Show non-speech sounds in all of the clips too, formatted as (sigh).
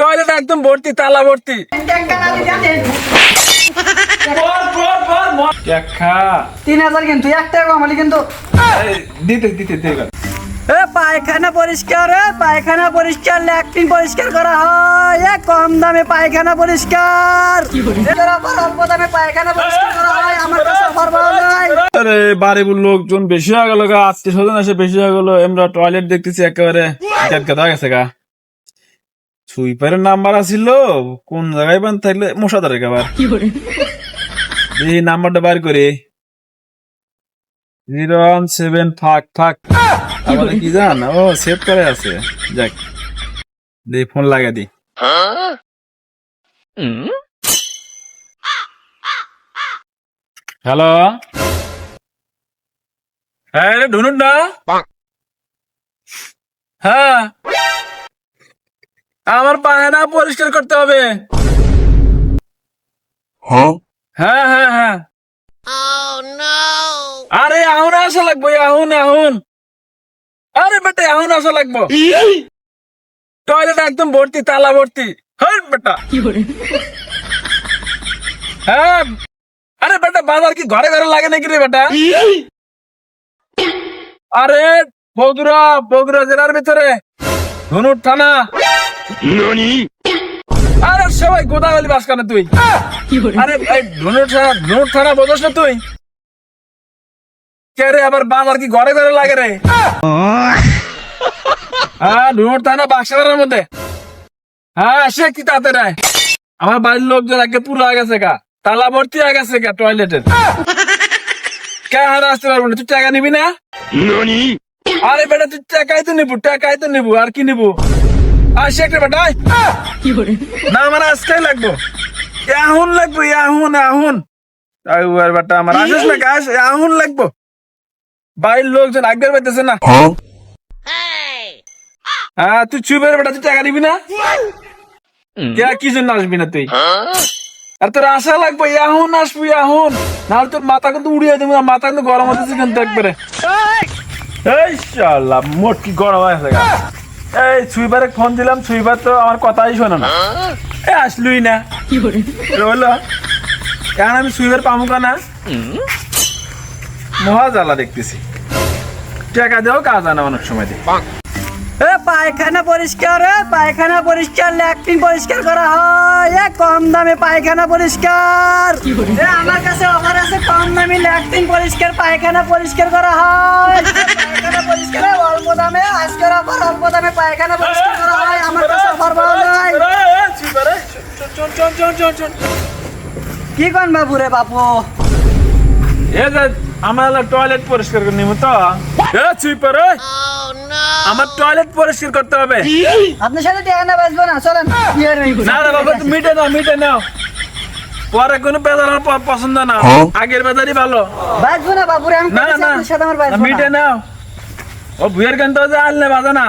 Toilet একদম ভর্তি তালা ভর্তি তিন হাজার কিন্তু এক টাকা কমালি কিন্তু দিতে দিতে দিতে এ পায়খানা পরিষ্কার পায়খানা পরিষ্কার ল্যাট্রিন পরিষ্কার করা হয় এ কম দামে পায়খানা পরিষ্কার অল্প দামে পায়খানা পরিষ্কার করা হয় আমার কাছে অফার পাওয়া যায় আরে বাড়ির লোকজন বেশি হয়ে গেল গা আত্মীয় স্বজন এসে বেশি হয়ে গেল আমরা টয়লেট দেখতেছি একেবারে গেছে গা সুইপারের নাম্বার আছিল কোন জায়গায় বান থাকলে এই নাম্বারটা বার করি। জিরো ওয়ান সেভেন ফাক ফাক আমাদের কি জান? ও সেভ করে আছে। যাক দে ফোন লাগা দি। হ্যালো? হ্যাঁ রে ঢুনুন না হ্যাঁ। আমার পায়না পরিষ্কার করতে হবে। হ্যাঁ? হ্যাঁ হ্যাঁ আরে আহুন আসা লাগবো আহুন আহুন আরে বেটা আহুন আসা লাগবো। টয়লেট একদম ভর্তি তালা ভর্তি। হ্যাঁ বেটা। হ্যাঁ। আরে বেটা বাজার কি ঘরে ঘরে লাগে নাকি রে বেটা? আরে বগুড়া বগুড়া জেলার ভিতরে ধনুর থানা। আরে সবাই গোদাগালি বাস কেন তুই? আরে এই থানা বোঝস না তুই? কে রে আবার বাজার কি ঘরে ঘরে লাগে রে? হ্যাঁ থানা মধ্যে? হ্যাঁ সে কি তাতে রে আমার বাড়ির লোকজন আগে পুরো হয়ে গেছে গা। তালা ভর্তি হয়ে গেছে গা টয়লেটের কে হারা আসতে পারব না? তুই টাকা নিবি না? আরে বেটা তুই টাকাই তো নিবো টাকাই তো নিবো আর কি নিবো? আসে একটা বেটা আয়। না আমার আজকেই লাগবো। এখন লাগবো এখন এখন আর বেটা আমার। আসিস না কাজ এখন লাগবো। বাইরের লোকজন আগের পাইতেছে না। হ্যাঁ? তুই চুপের বেটা তুই টাকা নিবি না? কে কি জন্য আসবি না তুই? আর তোর আশা লাগবে এখন আসবি এখন নাহলে তোর মাথা কিন্তু উড়িয়ে দেবো না মাথা কিন্তু গরম হতেছে কিন্তু একবারে। এই শালা মোট কি গরম হয়ে গেছে গা। এই সুইবারে ফোন দিলাম সুইবার তো আমার কথাই শোনো না। এ আসলুই না। বলল কারণ আমি সুইবার পাবো না মহা জ্বালা দেখতেছি। টাকা দেও কাজ আনা অনেক সময় দিয়ে। এ পায়খানা পরিষ্কার এ পায়খানা পরিষ্কার ল্যাট্রিন পরিষ্কার করা হয়। এ কম দামে পায়খানা পরিষ্কার। এ আমার কাছে অফার আছে কম দামে ল্যাট্রিন পরিষ্কার পায়খানা পরিষ্কার করা হয়। (laughs) পরিষ্কার অল্প দামে আজকের অফার অল্প দামে পায়খানা পরিষ্কার করা হয় আমার কাছে অফার পাওয়া যায়। চল চল চল চল চল কি কোন বাবু রে বাপু? এ যে আমার টয়লেট পরিষ্কার করে নিব তো। এ সুইপার। আমার টয়লেট পরিষ্কার করতে হবে। আপনার সাথে টেকা না বাঁচবো না চলেন। না না বাবা তুমি মিটে নাও মিটে নাও। পরে কোনো বেজার পছন্দ না। আগের বেজারই ভালো। বাঁচবো না বাবু রে আমি না না মিটে নাও। ও ভুয়ের গান তো আনলে বাজে না।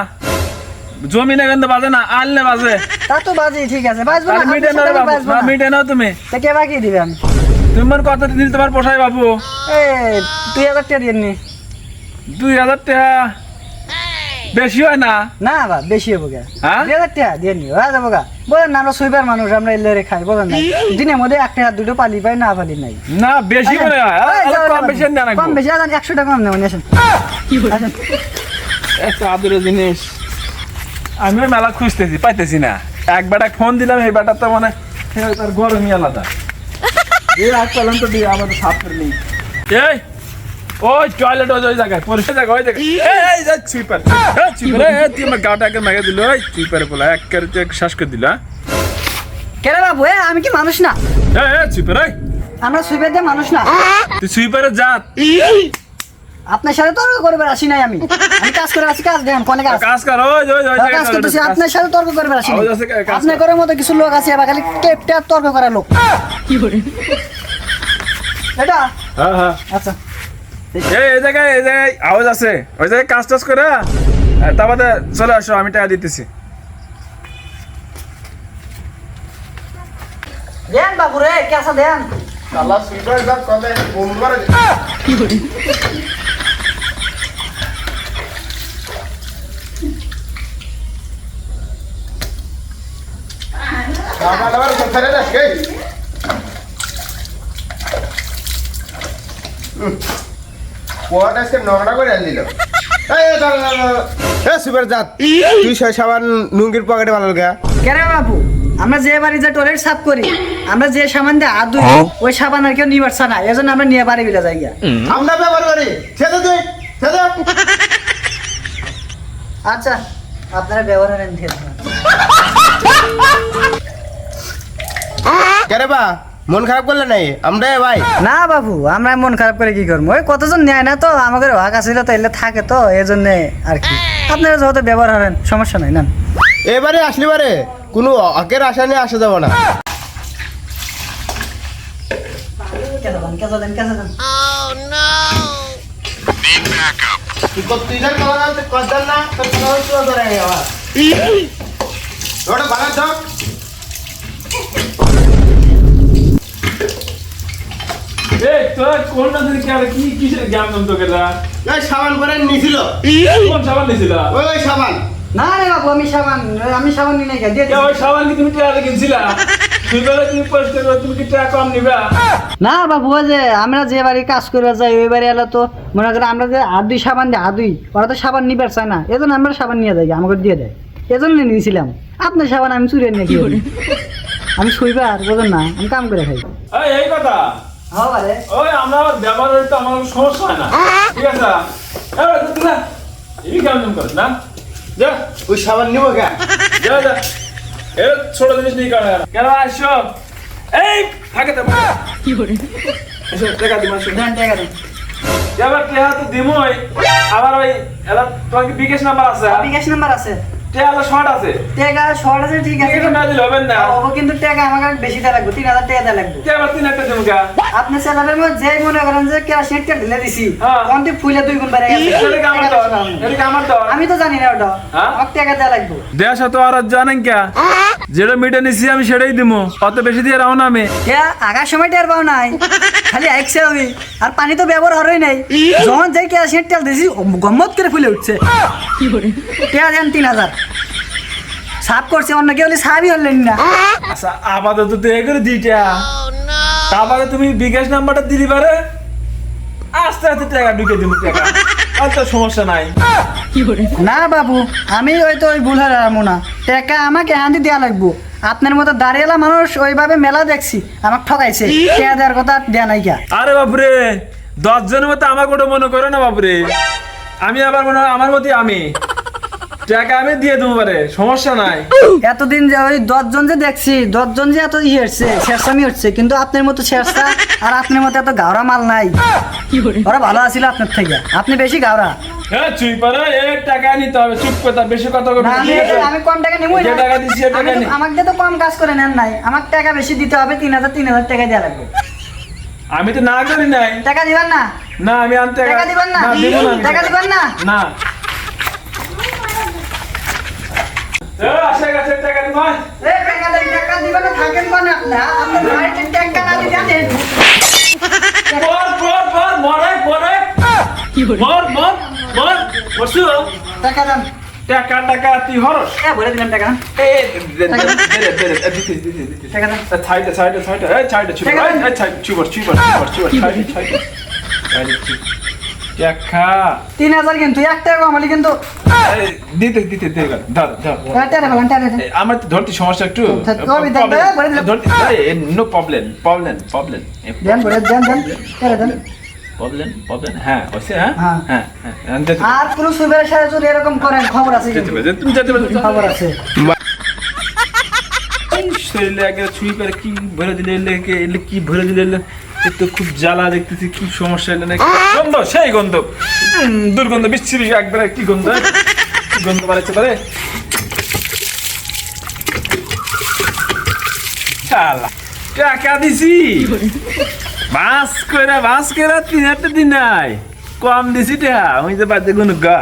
জমিনে গান তো বাজে না আনলে বাজে। তা তো বাজে ঠিক আছে। বাজবো না মিটে নাও আমি বাঁচবো না, মিটে নাও তুমি। তা কে বাকি দিবেন তোমার কত দিন তোমার পোষায় বাবু? এই দুই হাজার টাকা দিয়ে নি। দুই হাজার টাকা। বেশি হয় না? না বা বেশি হব গা? দুই হাজার টাকা দিয়ে নি হয়ে যাব গা। বলেন না আমরা সুইবার মানুষ আমরা এলে খাই বলেন না। দিনের মধ্যে এক টাকা দুটো পালি পাই না পালি নাই। না বেশি মনে হয়। এই, আরে যাও, কম বেশি না কম বেশি আদান একশো টাকা কম নেবেন আসেন। আসেন। একটা আদরের জিনিস। আমিও মেলা খুঁজতেছি পাইতেছি না। এক বেটা ফোন দিলাম এই বেটা তো মানে তার গরমই আলাদা। এই আজ পেলাম তো দিয়ে আমাদের সাপ নেই। এই! ওই টয়লেট ওই জায়গায় পরিষ্কার জায়গা ওই জায়গায়। এই, যে সুইপার সুইপার এই তুই আমার গাটা মেগে দিল ওই সুইপারে বলা এক করে তুই শ্বাস করে দিল হ্যাঁ? কেন বাবু এ আমি কি মানুষ না? এই এই সুইপার এই। আমরা সুইবার দিয়ে মানুষ না? তুই সুইপারের জাত। আপনার সাথে তর্ক করবে আসি নাই আমি। আমি কাজ করে আসি কাজ দেন কোনে কাজ। কাজ কর ওই ওই ওই কাজ করতেছি আপনার সাথে তর্ক করবে আসি কাজ কর। আপনার ঘরের মতো কিছু লোক আছে আবার খালি টেপটা তর্ক করার লোক। এটা হ্যাঁ হ্যাঁ। আচ্ছা। এই এই জায়গায় এই জায়গায় আওয়াজ আছে। ওই জায়গায় কাজ টাজ করে তারপরে চলে আসো আমি টাকা দিতেছি। দেন বাবু রে কেসা দেন? কলে করে কে? পট আজকে নোংরা করে দাঁড়া এ সুপার জাত তুই সে সাবান লুঙ্গির পকেটে ভালো গা। কেন বাবু আমরা যে বাড়ি যে টয়লেট সাফ করি আমরা যে সাবান দিয়ে হাত ধুই ওই সাবান আর কেউ নিয়ে পারছে না এজন্য আমরা নিয়ে বাড়ি বিলে যাই গিয়া। আমরা ব্যবহার করি। আচ্ছা আপনারা ব্যবহার করেন আছে। কেরে বা মন খারাপ করলে নাই আমরা ভাই না বাবু আমরা মন খারাপ করে কি করব ওই কতজন নেয় না তো আমাদের ভাগ আছিল তো এলে থাকে তো এই জন্য আর কি আপনারা যত ব্যবহার করেন সমস্যা নাই না এবারে আসলি বারে কোনো অকের আশা নিয়ে আসা যাব না দেন কেঁচা দেন কেঁচা দেন তুই কত তুই জান কলা তুই কদাল না তোর কোনো হচ্ছে ধরে আবার ওটা বানা না কি কি কিসের জ্ঞান দম তোকে এই সাবান করে নিছিল। কোন সাবান নিছিল? ওই ওই সাবান। না রে বাবু আমি সাবান আমি সাবান নিয়ে গিয়ে দিয়ে ওই সাবান কি তুমি টাকা কিনছিলা? তুই বলে তুমি পরিষ্কার করে তুমি কি টাকা কম নিবা? না বাবু যে আমরা যে বাড়ি কাজ করে যাই ওই বাড়ি এলো তো মনে করেন আমরা যে আদুই সাবান দিই আদুই ওরা তো সাবান নিবার চায় না। এজন্য আমরা সাবান নিয়ে যাই আমাকে দিয়ে দেয়। এজন্য নিয়েছিলাম। আপনার সাবান আমি চুরিয়ে নিয়ে কি আমি শুইবার বোঝেন না আমি কাম করে খাই। এই এই কথা। ওই আমরা আবার ব্যবহার হইতে আমার কোনো সমস্যা হয় না। ঠিক আছে? না এই কেমন কর না? যা। ওই সাবান নিব কে? যা ছোট জিনিস নিয়ে কারণ কেন আসো এই থাকে তো কি করে? এসো টাকা দিমা আসো টাকা দেন এবার টেহা তো দিমই। আবার ওই এলা তোমার কি বিকাশ নাম্বার আছে বিকাশ নাম্বার আছে। টেহা শর্ট আছে। টাকা শর্ট আছে ঠিক আছে। বিকাশ না দিলে হবে না। ও কিন্তু টাকা আমাকে বেশি লাগবে তিন হাজার টাকা দেওয়া লাগবে। কে আবার তিন একটা দিমু গা? আপনি স্যালারির মধ্যে যেই মনে করেন যে কেরাসিনটা ঢেলে দিছি হ্যাঁ। কোনটি ফুলে দুই গুণ বেড়ে গেছে। এটা আমার দর এটা আমার আমি তো জানি না ওটা। হ্যাঁ? টাকা দেওয়া লাগবে। দেশ তো আর জানেন কে? যেটা মিটে নিছি আমি সেটাই দিমু। অত বেশি দিয়ে রাও না আমি। কে আগার সময় টের পাও নাই। খালি একসে হবে আর পানি তো ব্যবহার হরই নাই। যখন যেই কেরাসিনের তেল দিছি গম্মত করে ফুলে উঠছে। টেয়া দেন তিন হাজার। সাফ করছে অন্য কেউ সাবই হলেন না। আচ্ছা আপাতত তো এ করে দিটা তারপরে তুমি বিকাশ নাম্বারটা দিলি পারে আস্তে আস্তে টাকা ঢুকে দিব টাকা। আর তো সমস্যা নাই। না বাবু আমি ওই তো ওই ভুল মোনা না টাকা আমাকে হান্দি দেওয়া লাগবো। আপনার মতো দাঁড়িয়েলা মানুষ ওইভাবে মেলা দেখছি আমাকে ঠকাইছে। টাকা দেওয়ার কথা দেয়া নাই গা আরে বাপরে দশজনের মতো আমার ওটা মনে করো না বাপরে। আমি আবার মনে হয় আমার মতো আমি। টাকা আমি দিয়ে দেবো পারে সমস্যা নাই। এতদিন যে ওই দশজন যে দেখছি দশজন যে এত ইয়ে হচ্ছে শেরসামি হচ্ছে কিন্তু আপনার মতো শেরসা আর আপনার মতো এত গাওরা মাল নাই। ওরা ভালো আছিল আপনার থেকে। আপনি বেশি গাওরা। হ্যাঁ চুই পারে এক টাকা নিতে হবে চুপ কথা বেশি কথা না, আমি আমি কম টাকা নেবই যে টাকা দিছি, টাকা আমি তো- আমাকে তো কম কাজ করে নেন নাই। আমার টাকা বেশি দিতে হবে তিন হাজার তিন হাজার টাকা দেওয়া লাগবে। আমি তো না করি নাই। টাকা দিবেন না? না আমি আনতে টাকা দিবেন না দিব না। টাকা দিবেন না? না এ, আসে গেছে টাকা দিব? এ, টাকা দেন, টাকা দিবেন থাকেন কোন আপনি, হ্যাঁ? আপনার বাড়িতে টাকা না দিলে আপনি- পর পর পর মরে পরে মর। মর মর বসু। টাকা দেন। টাকা টাকা তুই হরস। এ, বলে দিলাম টাকা এ দে দে দে দে দে দিতে দিতে দিতে টাকা দেন। সাইডে সাইডে সাইডে এই সাইডে চুপ টাকা সাইড চুপ চুপ চুপ সাইডে সাইডে সাইডে চুপ তিন হাজার কিন্তু এক টাকা কমালি কিন্তু দিতে দিতে দে দাও দাও এ, টাকা দেন, টাকা দেন। এ, আমার তো ধরতে সমস্যা একটু তা কবি দেন, দেন, বলে দিলাম। ধরতে নো প্রবলেম প্রবলেম প্রবলেম দেন, বলে দেন, দেন, দেন। প্রবলেম প্রবলেম হ্যাঁ হইছে হ্যাঁ? হ্যাঁ। হ্যাঁ হ্যাঁ আমি যেতে- আর কোন সুবের সাথে যদি এরকম করেন খবর আছে যেতে কিন্তু। পারে, তুমি যেতে পারো খবর আছে। শরীরে আগে ছুঁই করে কি ভরে দিলে কে ভরে দিলে তো খুব জ্বালা দেখতেছি, কি সমস্যা নাকি? গন্ধ, সেই গন্ধ। দুর্গন্ধ বিচ্ছিরি একবারে কি গন্ধ? গন্ধ বাড়াচ্ছে পারে টাকা দিছি। বাস করে বাস করে তিন হাজার দিন নাই। কম দিছি টা ওই যে বাজে গুন গা।